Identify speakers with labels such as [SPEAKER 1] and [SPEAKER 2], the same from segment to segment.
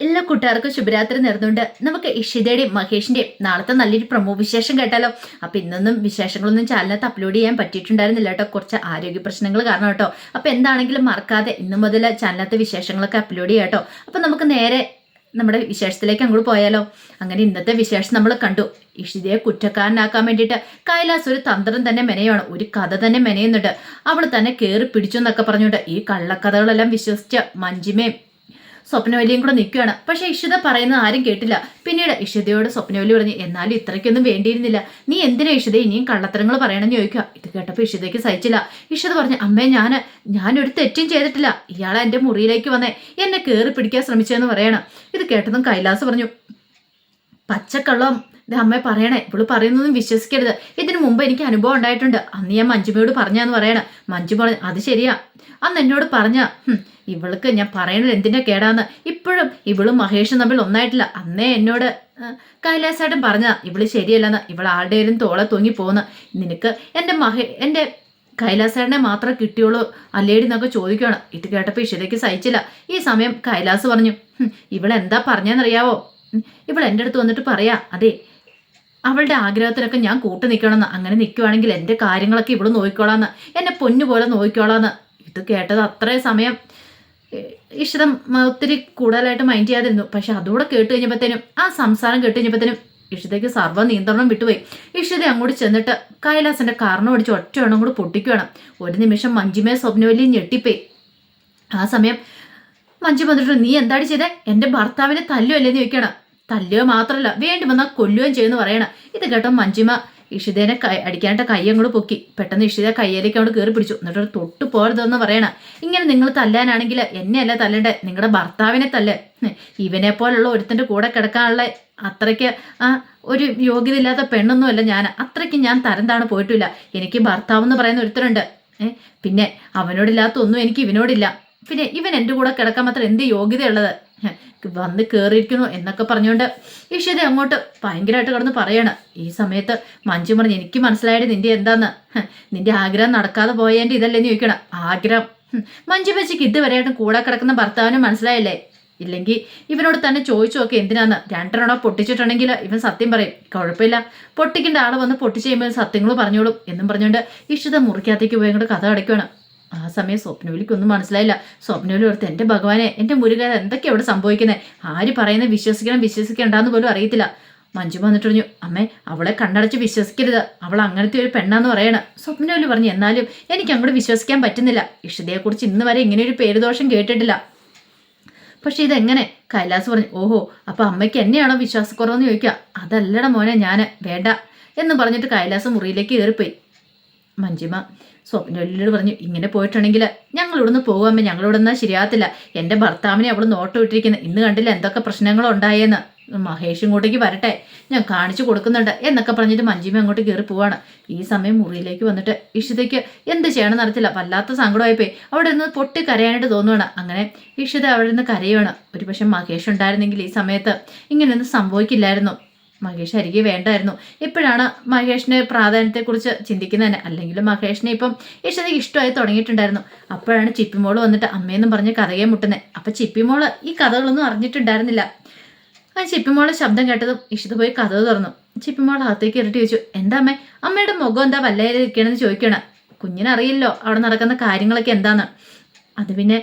[SPEAKER 1] എല്ലാ കൂട്ടുകാർക്കും ശുഭരാത്രി നേർന്നുകൊണ്ട് നമുക്ക് ഇഷിതയുടെയും മഹേഷിന്റെയും നാളത്തെ നല്ലൊരു പ്രമോ വിശേഷം കേട്ടാലോ? അപ്പൊ ഇന്നൊന്നും വിശേഷങ്ങളൊന്നും ചാനലിനകത്ത് അപ്ലോഡ് ചെയ്യാൻ പറ്റിയിട്ടുണ്ടായിരുന്നില്ല കേട്ടോ. കുറച്ച് ആരോഗ്യ പ്രശ്നങ്ങൾ കാരണം കേട്ടോ. അപ്പൊ എന്താണെങ്കിലും മറക്കാതെ ഇന്നു മുതൽ ചാനലത്തെ വിശേഷങ്ങളൊക്കെ അപ്ലോഡ് ചെയ്യാം കേട്ടോ. അപ്പൊ നമുക്ക് നേരെ നമ്മുടെ വിശേഷത്തിലേക്ക് അങ്ങോട്ട് പോയാലോ? അങ്ങനെ ഇന്നത്തെ വിശേഷം നമ്മൾ കണ്ടു. ഇഷിതയെ കുറ്റക്കാരനാക്കാൻ വേണ്ടിയിട്ട് കൈലാസ് ഒരു തന്ത്രം തന്നെ മെനയാണ് ഒരു കഥ തന്നെ മെനയുന്നുണ്ട്. അവൾ തന്നെ കയറി പിടിച്ചു എന്നൊക്കെ പറഞ്ഞുകൊണ്ട് ഈ കള്ളക്കഥകളെല്ലാം വിശ്വസിച്ച മഞ്ജിമയും സ്വപ്നവലിയും കൂടെ നിൽക്കുകയാണ്. പക്ഷേ ഇഷിത പറയുന്നത് ആരും കേട്ടില്ല. പിന്നീട് ഇഷിതയോട് സ്വപ്നവലി പറഞ്ഞു എന്നാലും ഇത്രയ്ക്കൊന്നും വേണ്ടിയിരുന്നില്ല. നീ എന്തിനാ ഇഷിത ഇനിയും കള്ളത്തരങ്ങൾ പറയണമെന്ന് ചോദിക്കുക? ഇത് കേട്ടപ്പോൾ ഇഷിതയ്ക്ക് സഹിച്ചില്ല. ഇഷിത പറഞ്ഞു അമ്മേ ഞാൻ ഞാനൊരു തെറ്റും ചെയ്തിട്ടില്ല. ഇയാളെ എന്റെ മുറിയിലേക്ക് വന്നേ. എന്നെ കയറി പിടിക്കാൻ ശ്രമിച്ചതെന്ന് പറയണം. ഇത് കേട്ടതും കൈലാസ് പറഞ്ഞു പച്ചക്കള്ളം ഇത് അമ്മയെ പറയണേ. ഇവൾ പറയുന്നതും വിശ്വസിക്കരുത്. ഇതിനു മുമ്പ് എനിക്ക് അനുഭവം ഉണ്ടായിട്ടുണ്ട്. അന്ന് ഞാൻ മഞ്ജുമയോട് പറഞ്ഞാന്ന് പറയണേ. മഞ്ജു പറഞ്ഞു അത് ശരിയാ. അന്ന് എന്നോട് പറഞ്ഞ ഇവൾക്ക് ഞാൻ പറയണത് എന്തിന്റെ കേടാന്ന്? ഇപ്പോഴും ഇവളും മഹേഷും തമ്മിൽ ഒന്നായിട്ടില്ല. അന്നേ എന്നോട് കൈലാസേട്ടൻ പറഞ്ഞ ഇവൾ ശരിയല്ലെന്ന്. ഇവൾ ആരുടെയും തോളെ തൂങ്ങി പോകുന്ന നിനക്ക് എന്റെ മഹേ എന്റെ കൈലാസേട്ടനെ മാത്രം കിട്ടിയുള്ളൂ അല്ലേടി എന്നൊക്കെ ചോദിക്കുകയാണ് ഇത് കേട്ടപ്പോൾ ഇഷിതയ്ക്ക് സഹിച്ചില്ല. ഈ സമയം കൈലാസ് പറഞ്ഞു ഇവളെന്താ പറഞ്ഞെന്നറിയാവോ? ഇവൾ എന്റെ അടുത്ത് വന്നിട്ട് പറയാ അതെ അവളുടെ ആഗ്രഹത്തിനൊക്കെ ഞാൻ കൂട്ടു നിൽക്കണമെന്ന് അങ്ങനെ നിൽക്കുവാണെങ്കിൽ എന്റെ കാര്യങ്ങളൊക്കെ ഇവൾ നോക്കിക്കോളാന്ന്. എന്നെ പൊന്നുപോലെ നോക്കിക്കോളാന്ന്. ഇത് കേട്ടത് അത്രയും സമയം ഇഷ്ടം ഒത്തിരി കൂടുതലായിട്ട് മൈൻഡ് ചെയ്യാതിരുന്നു. പക്ഷെ അതുകൂടെ കേട്ട് കഴിഞ്ഞപ്പോഴത്തേനും ആ സംസാരം കേട്ട് കഴിഞ്ഞപ്പോഴത്തേനും ഇഷിതയ്ക്ക് സർവ നിയന്ത്രണം വിട്ടുപോയി. ഇഷിത അങ്ങോട്ട് ചെന്നിട്ട് കൈലാസന്റെ കാരണം ഓടിച്ച് ഒറ്റ എണ്ണം കൂടി പൊട്ടിക്കുകയാണ് ഒരു നിമിഷം മഞ്ജുമേ സ്വപ്നവലി ഞെട്ടിപ്പോയി. ആ സമയം മഞ്ജു വന്നിട്ട് നീ എന്താടി ചെയ്തേ? എന്റെ ഭർത്താവിനെ തല്ലുമല്ലേന്ന് ചോദിക്കണം തല്ലുക മാത്രമല്ല വേണ്ടി വന്നാൽ കൊല്ലുകയും ചെയ്യുമെന്ന് പറയണം. ഇത് കേട്ടോ മഞ്ജിമ ഇഷിതേനെ കൈ അടിക്കാനായിട്ട് കൈ അങ്ങോട്ട് പൊക്കി. പെട്ടെന്ന് ഇഷിത കയ്യിലേക്ക് അവിടെ കയറി പിടിച്ചു. എന്നിട്ട് തൊട്ട് പോരുതെന്ന് പറയണ. ഇങ്ങനെ നിങ്ങൾ തല്ലാനാണെങ്കിൽ എന്നെയല്ല തല്ലണ്ടേ? നിങ്ങളുടെ ഭർത്താവിനെ തല്ല്? ഇവനെ പോലുള്ള ഒരുത്തന്റെ കൂടെ കിടക്കാനുള്ള അത്രയ്ക്ക് ഒരു യോഗ്യത ഇല്ലാത്ത പെണ്ണൊന്നുമല്ല ഞാൻ. അത്രയ്ക്ക് ഞാൻ തരം താണ് പോയിട്ടില്ല. എനിക്ക് ഭർത്താവ് എന്ന് പറയുന്ന ഒരുത്തരുണ്ട്. പിന്നെ അവനോടില്ലാത്ത ഒന്നും എനിക്ക് ഇവനോടില്ല. പിന്നെ ഇവൻ എന്റെ കൂടെ കിടക്കാൻ മാത്രം എന്ത് യോഗ്യതയുള്ളത്? വന്ന് കയറിയിരിക്കുന്നു എന്നൊക്കെ പറഞ്ഞുകൊണ്ട് ഈശ്വരി അങ്ങോട്ട് ഭയങ്കരമായിട്ട് കിടന്ന് പറയാണ്. ഈ സമയത്ത് മഞ്ജു പറഞ്ഞു എനിക്ക് മനസ്സിലായത് നിന്റെ എന്താന്ന്? നിന്റെ ആഗ്രഹം നടക്കാതെ പോയതിന്റെ ഇതല്ലേന്ന് ചോദിക്കണം. ആഗ്രഹം. മഞ്ജു വെച്ചിക്ക് ഇതുവരെയായിട്ടും കൂടെ കിടക്കുന്ന ഭർത്താവിനും മനസ്സിലായില്ലേ? ഇല്ലെങ്കിൽ ഇവനോട് തന്നെ ചോദിച്ചു നോക്കി എന്തിനാന്ന്. രണ്ടെണ്ണോ പൊട്ടിച്ചിട്ടുണ്ടെങ്കിൽ ഇവൻ സത്യം പറയും. കുഴപ്പമില്ല. പൊട്ടിക്കേണ്ട ആൾ വന്ന് പൊട്ടിച്ച് കഴിയുമ്പോൾ സത്യങ്ങളും പറഞ്ഞോളും എന്നും പറഞ്ഞുകൊണ്ട് ഇഷ്ടത മുറിക്കകത്തേക്ക് പോയി കഥ അടയ്ക്കുകയാണ് ആ സമയം സ്വപ്നവിലിക്കൊന്നും മനസ്സിലായില്ല. സ്വപ്നവിലി ഓർത്ത് എന്റെ ഭഗവാനെ എന്റെ മുരുകൻ എന്തൊക്കെയാണ് ഇവിടെ സംഭവിക്കുന്നത് ആര് പറയുന്നത് വിശ്വസിക്കണം വിശ്വസിക്കണ്ടെന്ന് പോലും അറിയത്തില്ല. മഞ്ജു വന്നിട്ട് പറഞ്ഞു അമ്മേ അവളെ കണ്ണടച്ച് വിശ്വസിക്കരുത്. അവൾ അങ്ങനത്തെ ഒരു പെണ്ണാന്ന് പറയണം. സ്വപ്നവലി പറഞ്ഞു എന്നാലും എനിക്ക് അങ്ങോട്ട് വിശ്വസിക്കാൻ പറ്റുന്നില്ല. ഇഷ്ടതയെക്കുറിച്ച് ഇന്ന് വരെ ഇങ്ങനെ ഒരു പേരുദോഷം കേട്ടിട്ടില്ല. പക്ഷെ ഇതെങ്ങനെ? കൈലാസ് പറഞ്ഞു ഓഹോ അപ്പൊ അമ്മയ്ക്ക് എന്നെയാണോ വിശ്വാസക്കുറവെന്ന് ചോദിക്കുക അതല്ലട മോനെ ഞാൻ വേണ്ട എന്ന് പറഞ്ഞിട്ട് കൈലാസ് മുറിയിലേക്ക് കയറിപ്പോയി. മഞ്ജിമ സ്വപ്നവല്ലിയോട് പറഞ്ഞു ഇങ്ങനെ പോയിട്ടുണ്ടെങ്കിൽ ഞങ്ങൾ ഇവിടുന്ന് പോകുമ്പോൾ ഞങ്ങളിവിടെ നിന്നാൽ ശരിയാകത്തില്ല. എന്റെ ഭർത്താവിനെ അവൾ നോട്ട് ഇട്ടിരിക്കുന്നത് ഇന്ന് കണ്ടില്ല എന്തൊക്കെ പ്രശ്നങ്ങളുണ്ടായെന്ന് മഹേഷ് ഇങ്ങോട്ടേക്ക് വരട്ടെ. ഞാൻ കാണിച്ചു കൊടുക്കുന്നുണ്ട് എന്നൊക്കെ പറഞ്ഞിട്ട് മഞ്ജിമ അങ്ങോട്ട് കയറി പോവാണ്. ഈ സമയം മുറിയിലേക്ക് വന്നിട്ട് ഇഷിതയ്ക്ക് എന്ത് ചെയ്യണം നടത്തില്ല വല്ലാത്ത സങ്കടമായിപ്പോയി. അവിടെ നിന്ന് പൊട്ടി കരയാനായിട്ട് തോന്നുവാണ്. അങ്ങനെ ഇഷിത അവിടെ നിന്ന് കരയുവാണ്. ഒരു പക്ഷെ മഹേഷ് ഉണ്ടായിരുന്നെങ്കിൽ ഈ സമയത്ത് ഇങ്ങനെയൊന്നും സംഭവിക്കില്ലായിരുന്നു. മഹേഷ് അരികെ വേണ്ടായിരുന്നു. ഇപ്പോഴാണ് മഹേഷിന്റെ പ്രാധാന്യത്തെക്കുറിച്ച് ചിന്തിക്കുന്നത് തന്നെ അല്ലെങ്കിൽ മഹേഷിനെ ഇപ്പം യശോദയ്ക്ക് ഇഷ്ടമായി തുടങ്ങിയിട്ടുണ്ടായിരുന്നു. അപ്പോഴാണ് ചിപ്പിമോൾ വന്നിട്ട് അമ്മയെന്നും പറഞ്ഞ് കഥയെ മുട്ടുന്നത് അപ്പം ചിപ്പിമോൾ ഈ കഥകളൊന്നും അറിഞ്ഞിട്ടുണ്ടായിരുന്നില്ല. ആ ചിപ്പിമോളെ ശബ്ദം കേട്ടതും ഇഷിത പോയി കഥ തുറന്നു. ചിപ്പിമോൾ അകത്തേക്ക് ഇരട്ടി വെച്ചു എന്താ അമ്മേ? അമ്മയുടെ മുഖം എന്താ വല്ലായിരിക്കണമെന്ന് ചോദിക്കണം. കുഞ്ഞിനറിയില്ലോ അവിടെ നടക്കുന്ന കാര്യങ്ങളൊക്കെ എന്താന്ന്. അത് പിന്നെ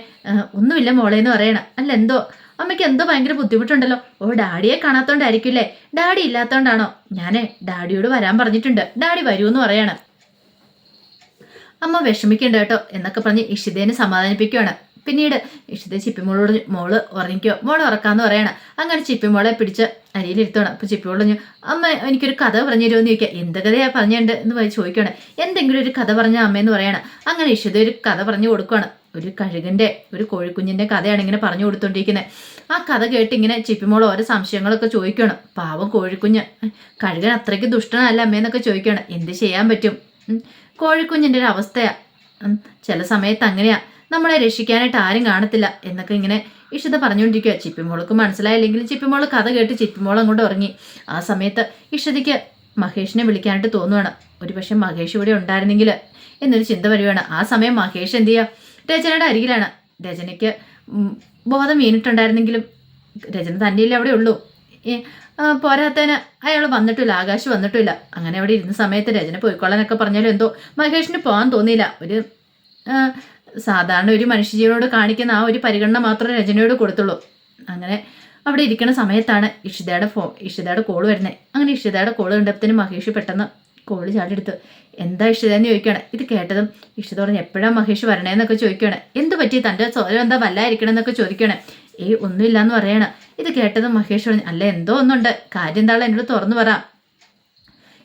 [SPEAKER 1] ഒന്നുമില്ല മോളേന്ന് പറയണം. അല്ല എന്തോ അമ്മയ്ക്ക് എന്തോ ഭയങ്കര ബുദ്ധിമുട്ടുണ്ടല്ലോ. ഓ ഡാഡിയെ കാണാത്തോണ്ടായിരിക്കില്ലേ? ഡാഡി ഇല്ലാത്തോണ്ടാണോ? ഞാൻ ഡാഡിയോട് വരാൻ പറഞ്ഞിട്ടുണ്ട്. ഡാഡി വരൂന്ന് പറയാണ്. അമ്മ വിഷമിക്കണ്ട കേട്ടോ എന്നൊക്കെ പറഞ്ഞ് ഇഷിതേനെ സമാധാനിപ്പിക്കുകയാണ് പിന്നീട് ഇഷിത ചിപ്പിമോളോട് മോൾ ഉറങ്ങിക്കോ. മോൾ ഉറക്കാന്ന് പറയാണ്. അങ്ങനെ ചിപ്പിമോളെ പിടിച്ച് അരിയിലിരുത്തണം അപ്പൊ ചിപ്പിമോൾ പറഞ്ഞു അമ്മ എനിക്കൊരു കഥ പറഞ്ഞു തരുമെന്ന് ചോദിക്കുക. എന്ത് കഥയാ പറഞ്ഞിട്ടുണ്ട് എന്ന് ചോദിക്കുകയാണ്. എന്തെങ്കിലും ഒരു കഥ പറഞ്ഞ അമ്മയെന്ന് പറയാണ്. അങ്ങനെ ഇഷിത ഒരു കഥ പറഞ്ഞു കൊടുക്കുകയാണ് ഒരു കഴുകന്റെ ഒരു കോഴിക്കുഞ്ഞിന്റെ കഥയാണ് ഇങ്ങനെ പറഞ്ഞു കൊടുത്തോണ്ടിരിക്കുന്നത് ആ കഥ കേട്ട് ഇങ്ങനെ ചിപ്പിമോൾ ഓരോ സംശയങ്ങളൊക്കെ ചോദിക്കണം. പാവം കോഴിക്കുഞ്ഞ്. കഴുകൻ അത്രയ്ക്ക് ദുഷ്ടനല്ല അമ്മയെന്നൊക്കെ ചോദിക്കണം. എന്ത് ചെയ്യാൻ പറ്റും? കോഴിക്കുഞ്ഞിന്റെ ഒരു അവസ്ഥയാ. ചില സമയത്ത് അങ്ങനെയാ. നമ്മളെ രക്ഷിക്കാനായിട്ട് ആരും കാണത്തില്ല എന്നൊക്കെ ഇങ്ങനെ ഇഷിത പറഞ്ഞുകൊണ്ടിരിക്കുക ചിപ്പിമോൾക്ക് മനസ്സിലായില്ലെങ്കിൽ ചിപ്പിമോൾ കഥ കേട്ട് ചിപ്പിമോൾ അങ്ങോട്ട് ഉറങ്ങി. ആ സമയത്ത് ഇഷിതയ്ക്ക് മഹേഷിനെ വിളിക്കാനായിട്ട് തോന്നുവാണ്. ഒരു പക്ഷെ മഹേഷ് ഇവിടെ ഉണ്ടായിരുന്നെങ്കിൽ എന്നൊരു ചിന്ത വരുവാണ്. ആ സമയം മഹേഷ് എന്ത് ചെയ്യുക രചനയുടെ അരികിലാണ്. രചനയ്ക്ക് ബോധം വീണിട്ടുണ്ടായിരുന്നെങ്കിലും രചന തന്നെയല്ലേ അവിടെ ഉള്ളൂ. പോരാത്തതിന് അയാൾ വന്നിട്ടില്ല ആകാശ് വന്നിട്ടില്ല. അങ്ങനെ അവിടെ ഇരുന്ന സമയത്ത് രചന പോയിക്കൊള്ളാനൊക്കെ പറഞ്ഞാലും എന്തോ മഹേഷിന് പോകാൻ തോന്നിയില്ല. ഒരു സാധാരണ ഒരു മനുഷ്യജീവനോട് കാണിക്കുന്ന ആ ഒരു പരിഗണന മാത്രമേ രചനയോട് കൊടുത്തുള്ളൂ. അങ്ങനെ അവിടെ ഇരിക്കുന്ന സമയത്താണ് ഇഷിതയുടെ ഫോ ഇഷിതയുടെ കോൾ വരുന്നത് അങ്ങനെ ഇഷിതയുടെ കോൾ കണ്ടപ്പത്തിന് മഹേഷ് പെട്ടെന്ന് കോൾ ചാടിയെടുത്ത് എന്താ ഇഷിതെന്ന് ചോദിക്കുകയാണ് ഇത് കേട്ടതും ഇഷിത പറഞ്ഞ് എപ്പോഴാണ് മഹേഷ് വരണേന്നൊക്കെ ചോദിക്കുകയാണ് എന്ത് പറ്റി? തന്റെ സ്വരം എന്താ വല്ലായിരിക്കണം എന്നൊക്കെ ചോദിക്കുകയാണ് ഏയ് ഒന്നുമില്ല എന്ന് പറയണം. ഇത് കേട്ടതും മഹേഷ് പറഞ്ഞു അല്ല എന്തോ ഒന്നുണ്ട്. കാര്യം എന്താണോ എന്നോട് തുറന്നു പറ.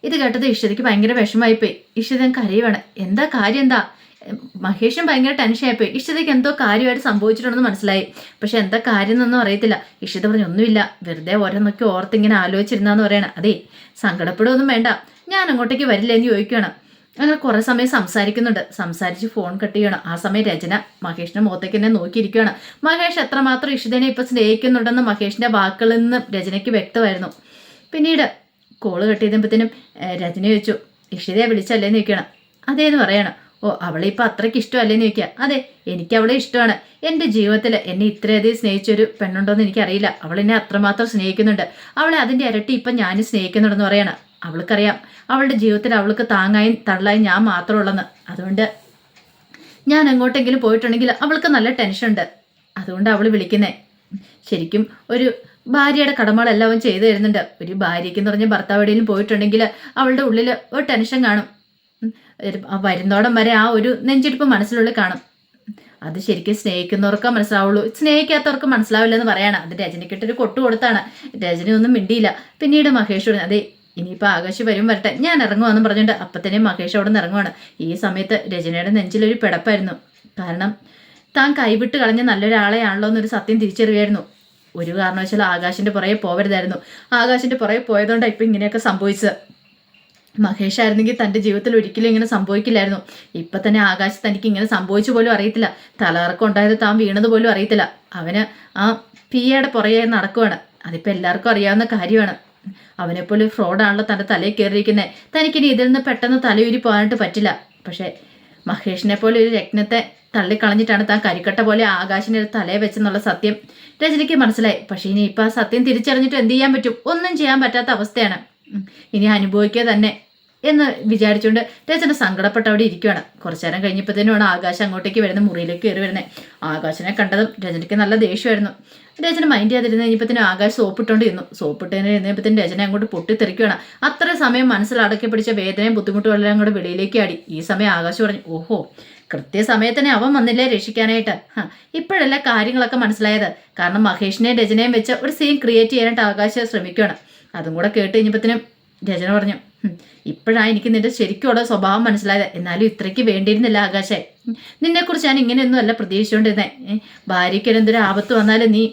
[SPEAKER 1] ഇത് കേട്ടത് ഇഷിതയ്ക്ക് ഭയങ്കര വിഷമായിപ്പോയി ഇഷിതൻ കരയുവാണ്. എന്താ കാര്യം എന്താ? മഹേഷും ഭയങ്കര ടെൻഷനായിപ്പോയി. ഇഷിതയ്ക്ക് എന്തോ കാര്യമായിട്ട് സംഭവിച്ചിട്ടുണ്ടെന്ന് മനസ്സിലായി. പക്ഷെ എന്താ കാര്യം എന്നൊന്നും അറിയത്തില്ല. ഇഷിത പറഞ്ഞു ഒന്നുമില്ല. വെറുതെ ഓരോന്നൊക്കെ ഓർത്തിങ്ങനെ ആലോചിച്ചിരുന്നാന്ന് പറയണം. അതെ സങ്കടപ്പെടുകയൊന്നും വേണ്ട. ഞാൻ അങ്ങോട്ടേക്ക് വരില്ല എന്ന് ചോദിക്കുകയാണ്. അങ്ങനെ കുറേ സമയം സംസാരിക്കുന്നുണ്ട്. സംസാരിച്ച് ഫോൺ കട്ട് ചെയ്യണം. ആ സമയം രചന മഹേഷിന്റെ മുഖത്തേക്ക് തന്നെ നോക്കിയിരിക്കുകയാണ്. മഹേഷ് എത്രമാത്രം ഇഷിതനെ ഇപ്പൊ സ്നേഹിക്കുന്നുണ്ടെന്ന് മഹേഷിന്റെ വാക്കുകളിൽ നിന്ന് രചനയ്ക്ക് വ്യക്തമായിരുന്നു. പിന്നീട് കോൾ കട്ട് ചെയ്തപ്പോഴത്തേനും രചന ചോദിച്ചു ഇഷിതയെ വിളിച്ചല്ലേ ചോദിക്കണം അതേന്ന് പറയണം ഓ അവളെ ഇപ്പം അത്രയ്ക്ക് ഇഷ്ടമല്ലേന്ന് ചോദിക്കുക അതെ എനിക്ക് അവളെ ഇഷ്ടമാണ്. എന്റെ ജീവിതത്തിൽ എന്നെ ഇത്രയധികം സ്നേഹിച്ചൊരു പെണ്ണുണ്ടോയെന്ന് എനിക്കറിയില്ല. അവൾ എന്നെ അത്രമാത്രം സ്നേഹിക്കുന്നുണ്ട്. അവളെ അതിന്റെ ഇരട്ടി ഇപ്പം ഞാൻ സ്നേഹിക്കുന്നുണ്ടെന്ന് പറയണം. അവൾക്കറിയാം. അവളുടെ ജീവിതത്തിൽ അവൾക്ക് താങ്ങായും തള്ളായും ഞാൻ മാത്രമുള്ളെന്ന്. അതുകൊണ്ട് ഞാൻ എങ്ങോട്ടെങ്കിലും പോയിട്ടുണ്ടെങ്കിൽ അവൾക്ക് നല്ല ടെൻഷൻ ഉണ്ട് അതുകൊണ്ട് അവൾ വിളിക്കുന്നേ. ശരിക്കും ഒരു ഭാര്യയുടെ കടമകളെല്ലാം അവൻ ചെയ്തു തരുന്നുണ്ട്. ഒരു ഭാര്യയ്ക്ക് എന്ന് പറഞ്ഞ ഭർത്താവ് എവിടെയെങ്കിലും പോയിട്ടുണ്ടെങ്കിൽ അവളുടെ ഉള്ളിൽ ഒരു ടെൻഷൻ കാണും. വരുന്നോടം വരെ ആ ഒരു നെഞ്ചിടിപ്പ് മനസ്സിനുള്ളിൽ കാണും. അത് ശരിക്കും സ്നേഹിക്കുന്നവർക്ക് മനസ്സിലാവുള്ളൂ. സ്നേഹിക്കാത്തവർക്ക് മനസ്സിലാവില്ല എന്ന് പറയാണ്. അത് രജനിക്കിട്ടൊരു കൊട്ടു കൊടുത്താണ്. രജനി ഒന്നും മിണ്ടിയില്ല. പിന്നീട് മഹേഷ് പറഞ്ഞു അതെ ഇനിയിപ്പോൾ ആകാശ് വരും വരട്ടെ. ഞാൻ ഇറങ്ങുവാന്ന് പറഞ്ഞിട്ട് അപ്പത്തന്നെ മഹേഷ് അവിടെ നിന്ന് ഇറങ്ങുവാണ്. ഈ സമയത്ത് രജനയുടെ നെഞ്ചിലൊരു പിടപ്പായിരുന്നു. കാരണം താൻ കൈവിട്ട് കളഞ്ഞ നല്ലൊരാളെയാണല്ലോ എന്നൊരു സത്യം തിരിച്ചറിയായിരുന്നു. ഒരു കാരണവശാലും ആകാശിന്റെ പുറകെ പോവരുതായിരുന്നു. ആകാശിന്റെ പുറകെ പോയതുകൊണ്ടാണ് ഇപ്പം ഇങ്ങനെയൊക്കെ സംഭവിച്ചത്. മഹേഷ് ആയിരുന്നെങ്കിൽ തന്റെ ജീവിതത്തിൽ ഒരിക്കലും ഇങ്ങനെ സംഭവിക്കില്ലായിരുന്നു. ഇപ്പം തന്നെ ആകാശ് തനിക്ക് ഇങ്ങനെ സംഭവിച്ചു പോലും അറിയത്തില്ല. തലകറക്കം ഉണ്ടായത് താൻ വീണത് പോലും അറിയത്തില്ല. അവന് ആ പിയയുടെ പുറകെ നടക്കുവാണ്. അതിപ്പോൾ എല്ലാവർക്കും അറിയാവുന്ന കാര്യമാണ്. അവനെപ്പോലെ ഫ്രോഡാണല്ലോ തന്റെ തലയിൽ കയറിയിരിക്കുന്നത് തനിക്കിനി ഇതിൽ നിന്ന് പെട്ടെന്ന് തലയൂരി പോകാനായിട്ട് പറ്റില്ല. പക്ഷേ മഹേഷിനെ പോലെ ഒരു രത്നത്തെ തള്ളിക്കളഞ്ഞിട്ടാണ് താൻ കരിക്കട്ട പോലെ ആകാശിനെ തലയെ വെച്ചെന്നുള്ള സത്യം. രജനിക്ക് മനസ്സിലായി. പക്ഷേ ഇനി ഇപ്പം ആ സത്യം തിരിച്ചറിഞ്ഞിട്ട് എന്ത് ചെയ്യാൻ പറ്റും? ഒന്നും ചെയ്യാൻ പറ്റാത്ത അവസ്ഥയാണ്. ഇനി അനുഭവിക്കുക തന്നെ. എന്ന് വിചാരിച്ചുകൊണ്ട് രചന സങ്കടപ്പെട്ട് അവിടെ ഇരിക്കുകയാണ് കുറച്ചു നേരം കഴിഞ്ഞപ്പോഴത്തേനുമാണ് ആകാശം അങ്ങോട്ടേക്ക് വരുന്ന മുറിയിലേക്ക് കയറി വരുന്നത്. ആകാശനെ കണ്ടതും രചനയ്ക്ക് നല്ല ദേഷ്യമായിരുന്നു. രചന മൈൻഡ് ചെയ്തിരുന്ന കഴിഞ്ഞപ്പോഴത്തേനും ആകാശ് സോപ്പിട്ടുകൊണ്ട് ഇരുന്നു. സോപ്പിട്ടതിന് ഇരുന്നപ്പോഴത്തേനും രചന അങ്ങോട്ട് പൊട്ടിത്തെറിക്കുകയാണ് അത്ര സമയം മനസ്സിൽ അടക്കി പിടിച്ച വേദനയും ബുദ്ധിമുട്ടും എല്ലാം അങ്ങോട്ട് വെളിയിലേക്ക് ആടി. ഈ സമയം ആകാശ് പറഞ്ഞു ഓഹോ കൃത്യസമയത്തന്നെ അവൻ വന്നില്ലേ രക്ഷിക്കാനായിട്ട്? ഇപ്പോഴല്ല കാര്യങ്ങളൊക്കെ മനസ്സിലായത്. കാരണം മഹേഷിനെയും രചനയും വെച്ച് ഒരു സീൻ ക്രിയേറ്റ് ചെയ്യാനായിട്ട് ആകാശ് ശ്രമിക്കുകയാണ് അതും കൂടെ കേട്ട് കഴിഞ്ഞപ്പോഴത്തേനും രചന പറഞ്ഞു ഇപ്പോഴാ എനിക്ക് നിന്റെ ശരിക്കുള്ള സ്വഭാവം മനസ്സിലായത്. എന്നാലും ഇത്രയ്ക്ക് വേണ്ടിയിരുന്നില്ല ആകാശെ. നിന്നെക്കുറിച്ച് ഞാൻ ഇങ്ങനെയൊന്നും അല്ല പ്രതീക്ഷിച്ചുകൊണ്ടിരുന്നേ ഭാര്യയ്ക്ക് എന്തൊരു ആപത്ത് വന്നാലും നീ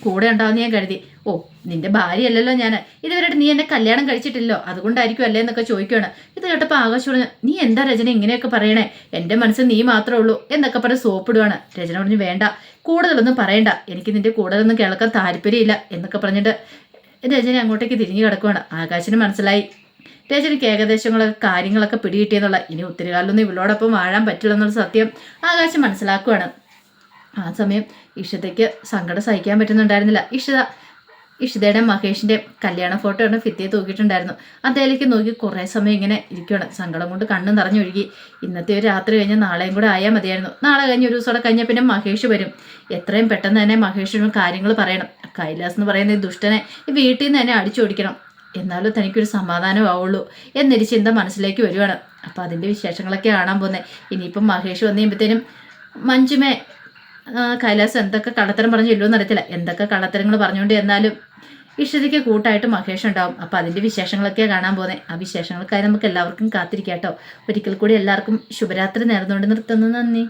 [SPEAKER 1] കൂടെ ഉണ്ടാവുമെന്ന് ഞാൻ കരുതി. ഓ നിന്റെ ഭാര്യയല്ലല്ലോ ഞാൻ ഇതുവരെ നീ എന്നെ കല്യാണം കഴിച്ചിട്ടില്ലോ അതുകൊണ്ടായിരിക്കും അല്ലേ എന്നൊക്കെ ചോദിക്കുകയാണ് ഇത് കേട്ടപ്പോൾ ആകാശ് പറഞ്ഞു നീ എന്താ രചന ഇങ്ങനെയൊക്കെ പറയണേ? എന്റെ മനസ്സിൽ നീ മാത്രമേ ഉള്ളൂ എന്നൊക്കെ പറഞ്ഞ് സോപ്പിടുവാണ്. രചന പറഞ്ഞു വേണ്ട കൂടുതലൊന്നും പറയണ്ട. എനിക്ക് നിന്റെ കൂടുതലൊന്നും കേൾക്കാൻ താല്പര്യമില്ല എന്നൊക്കെ പറഞ്ഞിട്ട് രചന അങ്ങോട്ടേക്ക് തിരിഞ്ഞു കിടക്കുവാണ്. ആകാശിന് മനസ്സിലായി. രജനിക്ക് ഏകദേശങ്ങളൊക്കെ കാര്യങ്ങളൊക്കെ പിടികിട്ടിയെന്നുള്ള ഇനി ഒത്തിരി കാലമൊന്നും ഇവളോടൊപ്പം വാഴാൻ പറ്റില്ല എന്നുള്ള സത്യം ആകാശം മനസ്സിലാക്കുകയാണ് ആ സമയം ഇഷിതയ്ക്ക് സങ്കടം സഹിക്കാൻ പറ്റുന്നുണ്ടായിരുന്നില്ല. ഇഷിത ഇഷിതയുടെ മഹേഷിന്റെ കല്യാണ ഫോട്ടോ ആണ് ഫിത്തിയെ തൂക്കിയിട്ടുണ്ടായിരുന്നു. അദ്ദേഹത്തിലേക്ക് നോക്കി കുറേ സമയം ഇങ്ങനെ ഇരിക്കുകയാണ് സങ്കടം കൊണ്ട് കണ്ണ് നിറഞ്ഞൊഴുകി. ഇന്നത്തെ ഒരു രാത്രി കഴിഞ്ഞ് നാളെയും കൂടെ ആയാൽ മതിയായിരുന്നു. നാളെ കഴിഞ്ഞ് ഒരു ദിവസം കഴിഞ്ഞാൽ പിന്നെ മഹേഷ് വരും. എത്രയും പെട്ടെന്ന് തന്നെ മഹേഷിനും കാര്യങ്ങൾ പറയണം. കൈലാസ് എന്ന് പറയുന്ന ഈ ദുഷ്ടനെ വീട്ടിൽ നിന്ന് തന്നെ അടിച്ചോടിക്കണം എന്നാലും തനിക്കൊരു സമാധാനമാവുള്ളൂ എന്നൊരു ചിന്ത മനസ്സിലേക്ക് വരുവാണ്. അപ്പോൾ അതിന്റെ വിശേഷങ്ങളൊക്കെ കാണാൻ പോകുന്നത് ഇനിയിപ്പം മഹേഷ് വന്നു കഴിയുമ്പോഴത്തേനും മഞ്ജുമേ കൈലാസ് എന്തൊക്കെ കള്ളത്തരം പറഞ്ഞു ചെല്ലുമെന്ന് അറിയത്തില്ല. എന്തൊക്കെ കള്ളത്തരങ്ങൾ പറഞ്ഞുകൊണ്ട് എന്നാലും ഇഷ്ടതയ്ക്ക് കൂട്ടായിട്ട് മഹേഷ് ഉണ്ടാവും. അപ്പോൾ അതിന്റെ വിശേഷങ്ങളൊക്കെയാണ് കാണാൻ പോകുന്നത് ആ വിശേഷങ്ങൾക്കായി നമുക്ക് എല്ലാവർക്കും കാത്തിരിക്കാം കേട്ടോ. ഒരിക്കൽ കൂടി എല്ലാവർക്കും ശുഭരാത്രി നേർന്നുകൊണ്ട് നിർത്തുന്നു. നന്ദി.